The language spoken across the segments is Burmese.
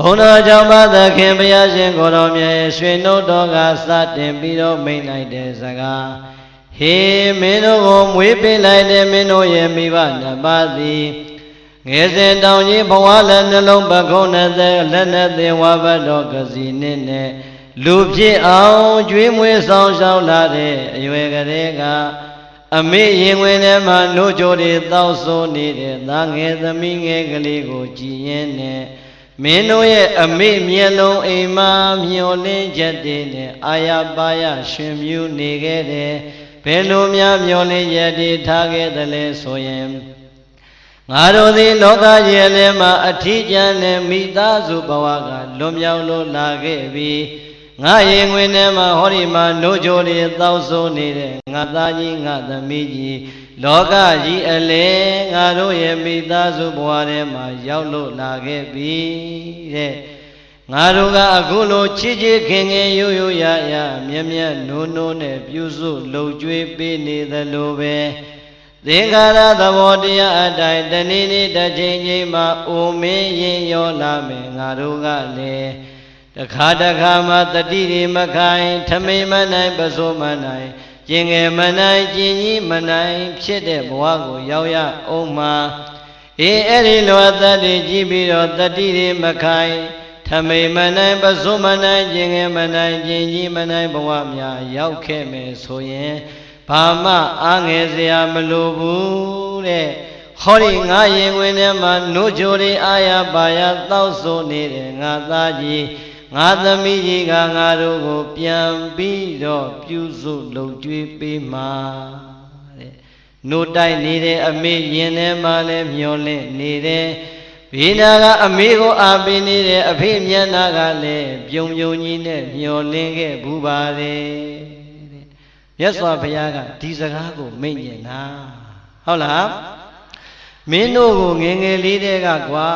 ဘုံတော်ကြောင့်ပါသခင်ဘုရားရှင်ကိုယ်တော်မြတ်ရဲ့ရွှေနှုတ်တော်ကစတင်ပြီးတော့မိန်လိုက်တဲ့စကားဟေမင်းတို့ကိုမွေးပေးလိုက်တဲ့မင်းတို့ရဲ့မိဘနှစ်ပါးသည်ငယ်စဉ်တောင်ကြီးဘဝလည်းနှလုံးပခုံးနဲ့သက်လက်နဲ့သင်ဝါဘတ်တော်ကစီနဲ့နဲ့လူဖြစ်အောင်ကျွေးမွေးဆောင်ရှောက်လာတဲ့အရွယ်ကလေးကအမေရင်ဝင်ထဲမှာနှုတ်ကြိုတွေတောက်ဆိုးနေတဲ့သားငယ်သမီးငယ်ကလေးကိုကြည်ရင်နဲ့ မင်းတို့ရဲ့အမေမျက်လုံးအိမ်မှာမျောလင်းချက်တွေနဲ့အာရပါရရှင်မြူးနေခဲ့တယ်ဘယ်လိုများမျောလင်းချက်တွေထားခဲ့သလဲဆိုရင်ငါတို့သည်လောကကြီးအလယ်မှာအထီးကျန်တဲ့မိသားစုဘဝကလွန်မြောက်လို့လာခဲ့ပြီးငါရင်ငွေထဲမှာဟောဒီမှာနှုတ်ကြိုတွေတောက်ဆိုးနေတဲ့ငါသားကြီးငါသမီးကြီး လောကကြီးအလယ်ငါတို့ရဲ့မိသားစုဘဝထဲမှာရောက်လို့လာခဲ့ပြီတဲ့ငါတို့ကအခုလိုချစ်ချစ်ခင်ခင်ရိုးရိုးရရမြက်မြက်နိုးနိုးနဲ့ပြုစုလှုပ်ကြွေးပေးနေသလိုပဲသင်္ခါရသဘောတရားအတိုင်းတနေ့နေ့တစ်ချိန်ချိန်မှာအိုမင်းရင်ရောလာမယ်ငါတို့ကလည်းတခါတခါမှတတိတွေမခိုင်ထမိန်မနိုင်ပစိုးမနိုင် ကျင်ငယ်မနိုင်ကျင်ကြီးမနိုင်ဖြစ်တဲ့ဘဝကိုရောက်ရအောင်မှာအေးအဲ့ဒီလိုအသက်တွေကြည့်ပြီးတော့တတိတွေမခိုင်ထမိန်မနိုင်ပစိုးမနိုင်ကျင်ငယ်မနိုင်ကျင်ကြီးမနိုင်ဘဝများရောက်ခဲ့မယ်ဆိုရင်ဘာမှအားငယ်စရာမလိုဘူးတဲ့ဟောဒီငါရင်ဝင်ထဲမှာနှုတ်ကြိုတွေအာရပါရတောက်ဆိုနေတဲ့ငါသားကြီး ငါသမီးကြီးကငါတို့ကို ပြန်ပြီးတော့ပြုစုလုပ်ကြွေးပေးမှာတဲ့နှုတ်တိုက်နေတဲ့အမေရင်ထဲမှာလည်းမျောလင့်နေတယ်ဘေးနာကအမေကိုအားပေးနေတဲ့အဖေမျက်နာကလည်းပြုံပြုံကြီးနဲ့မျောလင့်ခဲ့ဘူးပါတယ်တဲ့မြတ်စွာဘုရားကဒီစကားကိုမိန့်ညင်တာဟုတ်လား မင်းတို့ကိုငယ်ငယ်လေးတည်းကကွာ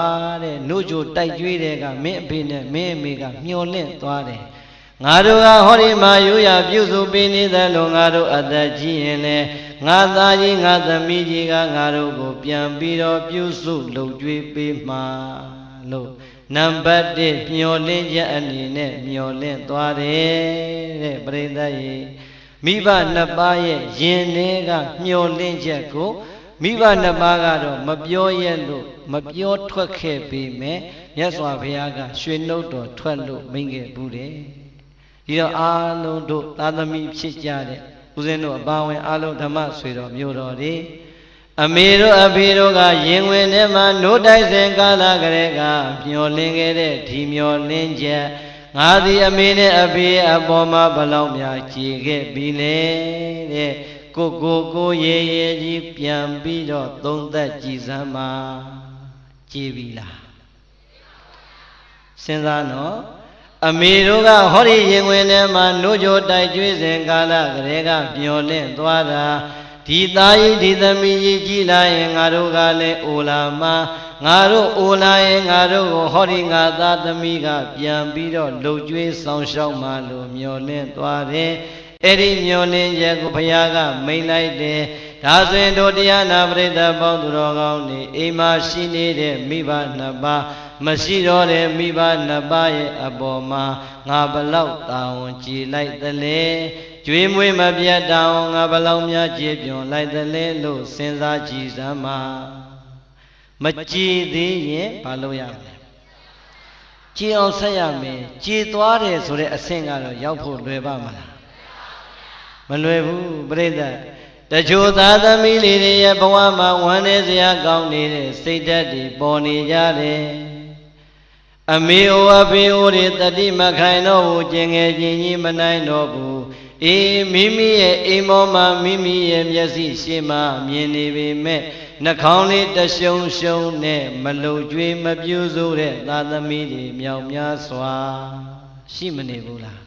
တဲ့နှုတ်ကြိုတိုက်ကြွေးတဲ့ကမင်းအဖေနဲ့မင်းအမေကမျောလင့်သွားတယ်ငါတို့ကဟောဒီမှာရိုးရပြုစုပေးနေသလိုငါတို့အသက်ကြီးရင်လေငါသားကြီးငါသမီးကြီးကငါတို့ကို ပြန်ပြီးတော့ပြုစုလုပ်ကြွေးပေးမှာလို့နံပါတ်1မျောလင့်ချက်အနေနဲ့မျောလင့်သွားတယ်တဲ့ပရိသတ်ရေမိဘနှစ်ပါးရဲ့ယင်တွေကမျောလင့်ချက်ကို မိဘနှစ်ပါးကတော့မပြောရက်လို့မပြောထွက်ခဲ့ပေမဲ့မြတ်စွာဘုရားကရွှေနှုတ်တော်ထွက်လို့မိန့်ခဲ့ဘူးတယ်ဒီတော့အားလုံးတို့သာသမီဖြစ်ကြတဲ့ဦးဇင်းတို့အပါဝင်အားလုံးဓမ္မဆွေတော်မျိုးတော်တွေအမေတို့အဖေတို့ကရင်ဝင်ထဲမှာနိုးတိုက်စဉ်ကာလကလေးကမျောလင်းခဲ့တဲ့ဒီမျောလင်းချက်ငါသည်အမေနဲ့အဖေအပေါ်မှာဘလောက်များကြည်ခဲ့ပြီလေတဲ့ ကိုကိုကိုရေရေကြီးပြန်ပြီးတော့သုံးသက်ကြည်စမ်းပါကြည်ပြီလားစဉ်းစားနော်အမေတို့ကဟောဒီရင်ဝင်ထဲမှာနှုတ်ကြိုတိုက်ကျွေးစဉ်ကာလကလေးကမျောလင့်သွားတာဒီသားကြီးဒီသမီးကြီးကြည်လာရင်ငါတို့ကလည်းအိုလာမငါတို့အိုလာရင်ငါတို့ကိုဟောဒီငါသားသမီးကပြန်ပြီးတော့လှုပ်ကြွေးဆောင်ရှောက်မှလို့မျောလင့်သွားတယ် အဲ့ဒီမျောလင့်ချက်ကိုဘုရားကမိန်လိုက်တယ်ဒါဆိုရင်တို့တရားနာပရိသတ်ပေါင်းသူတော်ကောင်းတွေအိမ်မှာရှိနေတဲ့မိဘနှစ်ပါးမရှိတော့တဲ့မိဘနှစ်ပါးရဲ့အပေါ်မှာငါဘလောက်တာဝန်ကြည်လိုက်သလဲကျွေးမွေးမပြတ်တောင်ငါဘလောက်များကြည်ပြွန်လိုက်သလဲလို့စဉ်းစားကြည့်စမ်းပါမကြည်သေးရင်ဘာလုပ်ရမလဲကြည်အောင်ဆက်ရမယ်ကြည်သွားတယ်ဆိုတဲ့အဆင့်ကတော့ရောက်ဖို့လွယ်ပါမလား မလွယ်ဘူးပြိဿတချို့သားသမီးလေးတွေရဲ့ဘဝမှာဝမ်းနည်းစရာကောင်းနေတဲ့စိတ်ဓာတ်တွေပေါ်နေကြတယ်အမေအိုအဖေအိုတွေတတိမခိုင်တော့ဘူးကျင်ငယ်ချင်းကြီးမနိုင်တော့ဘူးအေးမိမိရဲ့အိမ်ပေါ်မှာမိမိရဲ့မျက်စိရှေ့မှာမြင်နေပေမဲ့နှာခေါင်းလေးတရှုံရှုံနဲ့မလုံကျွေးမပြူးစိုးတဲ့သာသမီတွေမြောင်များစွာရှိမနေဘူးလား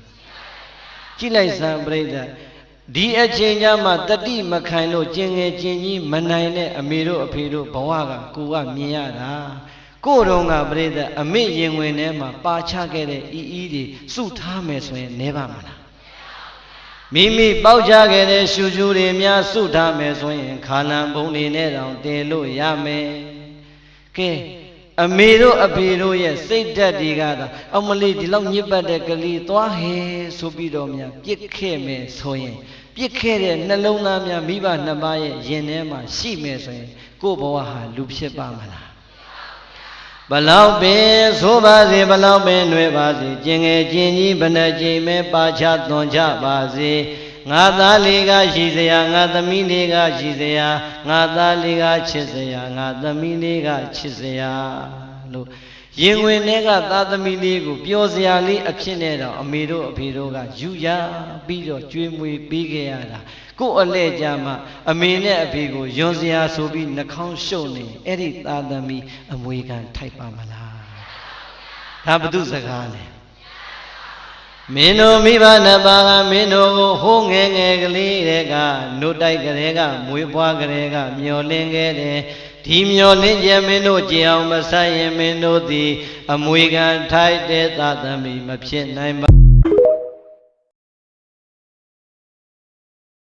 ကြည့်လိုက်စမ်းပြိဿ ဒီအချိန်ကျမှတတိမခိုင်လို့ကျင်ငယ်ကျင်ကြီးမနိုင်တဲ့အမေတို့အဖေတို့ဘဝကကိုကမြင်ရတာကိုယ်တော်ကပြိဿအမေရင်ဝင်ထဲမှာပါချခဲ့တဲ့အီအီတွေစုထားမယ်ဆိုရင်နေပါမလားမိမိပေါက်ချခဲ့တဲ့ရှူရှူတွေများစုထားမယ်ဆိုရင်ခါလံဘုံတွေနဲ့တောင်တည်လို့ရမယ်ကဲ အမေတို့အဖေတို့ရဲ့စိတ်ဓာတ်တွေကသာအမလီဒီလောက်ညစ်ပတ်တဲ့ကလေးသွားဟဲဆိုပြီးတော့များပြစ်ခဲ့မယ်ဆိုရင်ပြစ်ခဲ့တဲ့နှလုံးသားများမိဘနှစ်ပါးရဲ့ရင်ထဲမှာရှိမယ်ဆိုရင်ကိုယ့်ဘဝဟာလူဖြစ်ပါမလားဘလောက်ပင်ဆိုပါစေဘလောက်ပင်ຫນွေပါစေကျင်ငယ်ကျင်ကြီးဘယ်နှကြိမ်မဲပါချသွန်ချပါစေ ငါသားလေးကရှိစရာငါသမီးလေးကရှိစရာငါသားလေးကချစ်စရာငါသမီးလေးကချစ်စရာလို့ရင်ဝင်တွေကသားသမီးလေးကိုပျော်စရာလေးအဖြစ်နဲ့တော့အမေတို့အဖေတို့ကယူရပြီးတော့ကျွေးမွေးပေးခဲ့ရတာကို့အလဲကြမှာအမေနဲ့အဖေကိုယွန်စရာဆိုပြီးနှာခေါင်းရှုပ်နေအဲ့ဒီသားသမီးအမွေခံထိုက်ပါမလားဒါဘု து စကားလဲ မင်းတို့မိဘနှစ်ပါးကမင်းတို့ကိုဟိုးငယ်ငယ်ကလေးတွေကနှုတ်တိုက်ကလေးကမွေးဖွားကလေးကမျောလင်းခဲ့တယ်ဒီမျောလင်းခြင်းမင်းတို့ကြည်အောင်မဆိုင်ရင်မင်းတို့သည် အမွေခံထိုက်တဲ့သာသမီမဖြစ်နိုင်ပါ